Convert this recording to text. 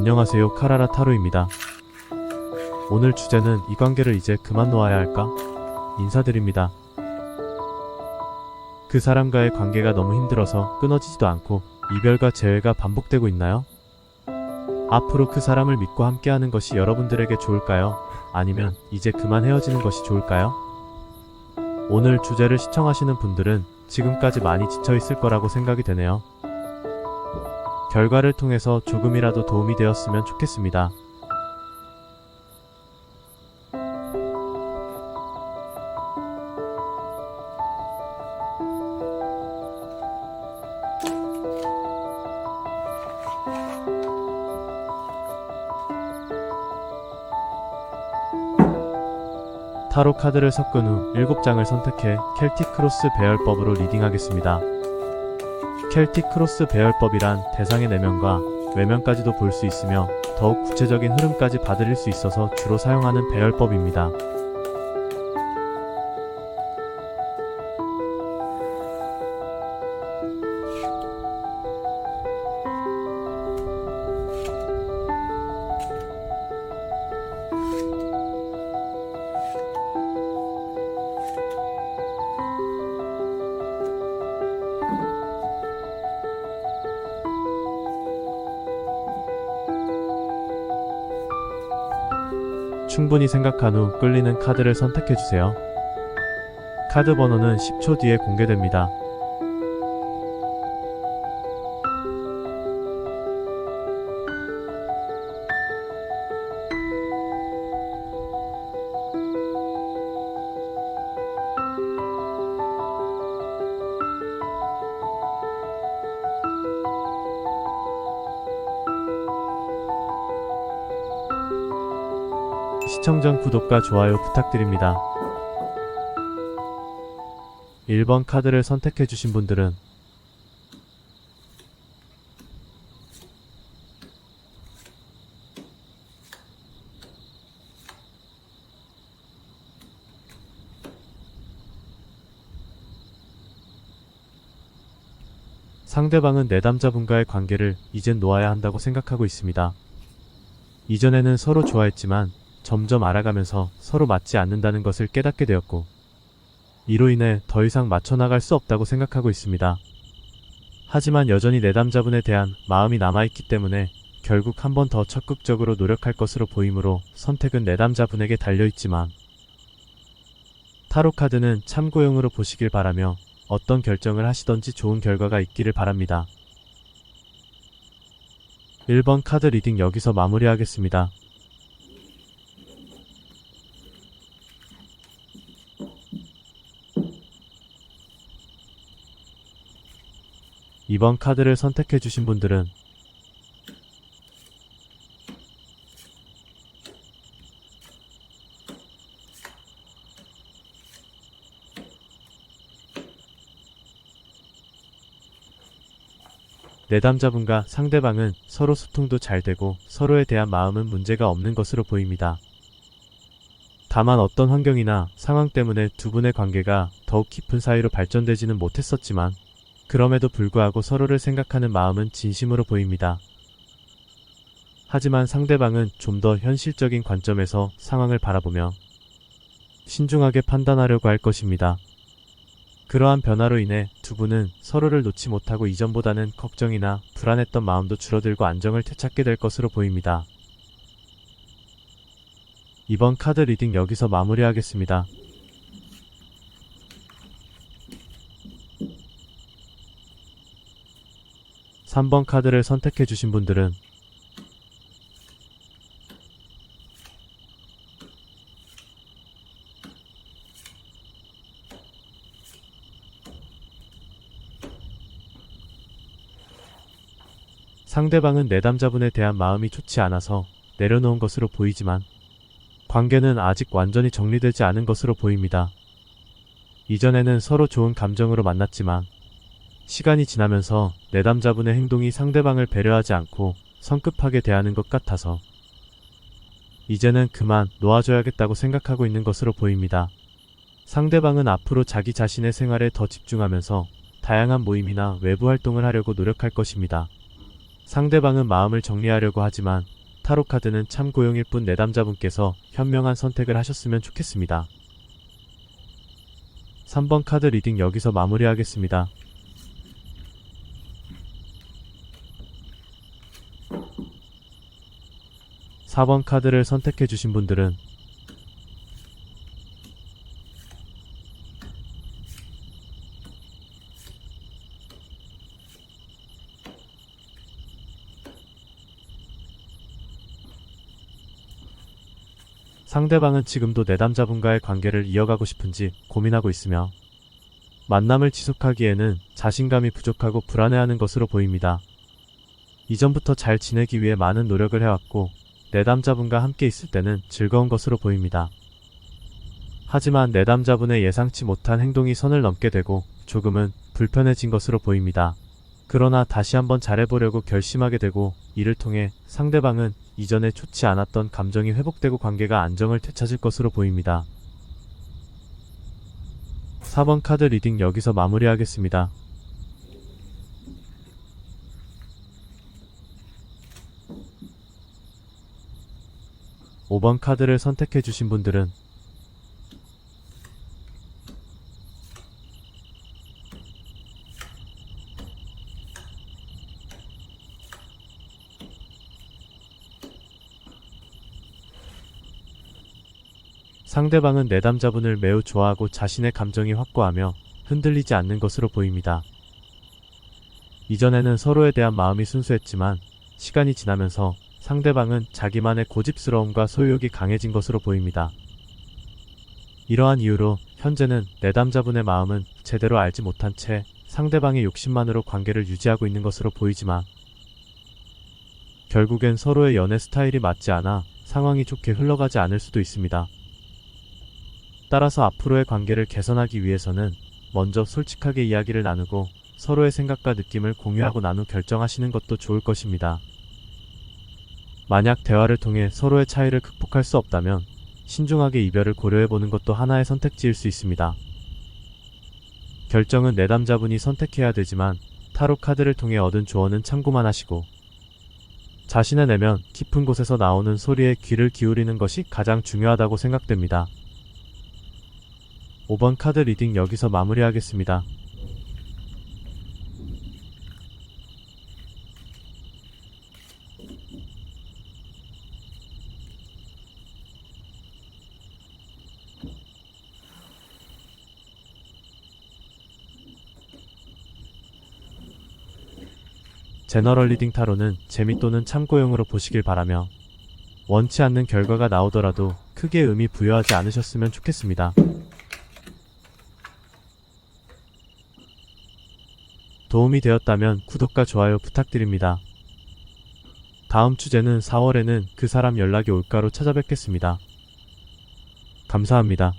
안녕하세요 카라라 타로입니다. 오늘 주제는 이 관계를 이제 그만 놓아야 할까? 인사드립니다. 그 사람과의 관계가 너무 힘들어서 끊어지지도 않고 이별과 재회가 반복되고 있나요? 앞으로 그 사람을 믿고 함께하는 것이 여러분들에게 좋을까요? 아니면 이제 그만 헤어지는 것이 좋을까요? 오늘 주제를 시청하시는 분들은 지금까지 많이 지쳐 있을 거라고 생각이 되네요. 결과를 통해서 조금이라도 도움이 되었으면 좋겠습니다. 타로 카드를 섞은 후 7장을 선택해 켈틱 크로스 배열법으로 리딩하겠습니다. 켈틱 크로스 배열법이란 대상의 내면과 외면까지도 볼 수 있으며 더욱 구체적인 흐름까지 받아들일 수 있어서 주로 사용하는 배열법입니다. 충분히 생각한 후 끌리는 카드를 선택해주세요. 카드 번호는 10초 뒤에 공개됩니다. 시청 전 구독과 좋아요 부탁드립니다. 1번 카드를 선택해 주신 분들은 상대방은 내담자분과의 관계를 이젠 놓아야 한다고 생각하고 있습니다. 이전에는 서로 좋아했지만 점점 알아가면서 서로 맞지 않는다는 것을 깨닫게 되었고, 이로 인해 더 이상 맞춰나갈 수 없다고 생각하고 있습니다. 하지만 여전히 내담자분에 대한 마음이 남아있기 때문에 결국 한 번 더 적극적으로 노력할 것으로 보이므로 선택은 내담자분에게 달려있지만, 타로 카드는 참고용으로 보시길 바라며 어떤 결정을 하시던지 좋은 결과가 있기를 바랍니다. 1번 카드 리딩 여기서 마무리하겠습니다. 이번 카드를 선택해 주신 분들은 내담자분과 상대방은 서로 소통도 잘 되고 서로에 대한 마음은 문제가 없는 것으로 보입니다. 다만 어떤 환경이나 상황 때문에 두 분의 관계가 더욱 깊은 사이로 발전되지는 못했었지만 그럼에도 불구하고 서로를 생각하는 마음은 진심으로 보입니다. 하지만 상대방은 좀 더 현실적인 관점에서 상황을 바라보며 신중하게 판단하려고 할 것입니다. 그러한 변화로 인해 두 분은 서로를 놓지 못하고 이전보다는 걱정이나 불안했던 마음도 줄어들고 안정을 되찾게 될 것으로 보입니다. 이번 카드 리딩 여기서 마무리하겠습니다. 3번 카드를 선택해 주신 분들은 상대방은 내담자분에 대한 마음이 좋지 않아서 내려놓은 것으로 보이지만 관계는 아직 완전히 정리되지 않은 것으로 보입니다. 이전에는 서로 좋은 감정으로 만났지만 시간이 지나면서 내담자분의 행동이 상대방을 배려하지 않고 성급하게 대하는 것 같아서 이제는 그만 놓아줘야겠다고 생각하고 있는 것으로 보입니다. 상대방은 앞으로 자기 자신의 생활에 더 집중하면서 다양한 모임이나 외부 활동을 하려고 노력할 것입니다. 상대방은 마음을 정리하려고 하지만 타로 카드는 참 고용일 뿐 내담자분께서 현명한 선택을 하셨으면 좋겠습니다. 3번 카드 리딩 여기서 마무리하겠습니다. 사번 카드를 선택해 주신 분들은 상대방은 지금도 내담자분과의 관계를 이어가고 싶은지 고민하고 있으며 만남을 지속하기에는 자신감이 부족하고 불안해하는 것으로 보입니다. 이전부터 잘 지내기 위해 많은 노력을 해왔고 내담자분과 함께 있을 때는 즐거운 것으로 보입니다. 하지만 내담자분의 예상치 못한 행동이 선을 넘게 되고 조금은 불편해진 것으로 보입니다. 그러나 다시 한번 잘해보려고 결심하게 되고 이를 통해 상대방은 이전에 좋지 않았던 감정이 회복되고 관계가 안정을 되찾을 것으로 보입니다. 4번 카드 리딩 여기서 마무리하겠습니다. 오번 카드를 선택해 주신 분들은 상대방은 내담자분을 매우 좋아하고 자신의 감정이 확고하며 흔들리지 않는 것으로 보입니다. 이전에는 서로에 대한 마음이 순수했지만 시간이 지나면서 상대방은 자기만의 고집스러움과 소유욕이 강해진 것으로 보입니다. 이러한 이유로 현재는 내담자분의 마음은 제대로 알지 못한 채 상대방의 욕심만으로 관계를 유지하고 있는 것으로 보이지만 결국엔 서로의 연애 스타일이 맞지 않아 상황이 좋게 흘러가지 않을 수도 있습니다. 따라서 앞으로의 관계를 개선하기 위해서는 먼저 솔직하게 이야기를 나누고 서로의 생각과 느낌을 공유하고 나누 결정하시는 것도 좋을 것입니다. 만약 대화를 통해 서로의 차이를 극복할 수 없다면 신중하게 이별을 고려해보는 것도 하나의 선택지일 수 있습니다. 결정은 내담자분이 선택해야 되지만 타로 카드를 통해 얻은 조언은 참고만 하시고 자신의 내면 깊은 곳에서 나오는 소리에 귀를 기울이는 것이 가장 중요하다고 생각됩니다. 5번 카드 리딩 여기서 마무리하겠습니다. 제너럴 리딩 타로는 재미 또는 참고용으로 보시길 바라며 원치 않는 결과가 나오더라도 크게 의미 부여하지 않으셨으면 좋겠습니다. 도움이 되었다면 구독과 좋아요 부탁드립니다. 다음 주제는 4월에는 그 사람 연락이 올까로 찾아뵙겠습니다. 감사합니다.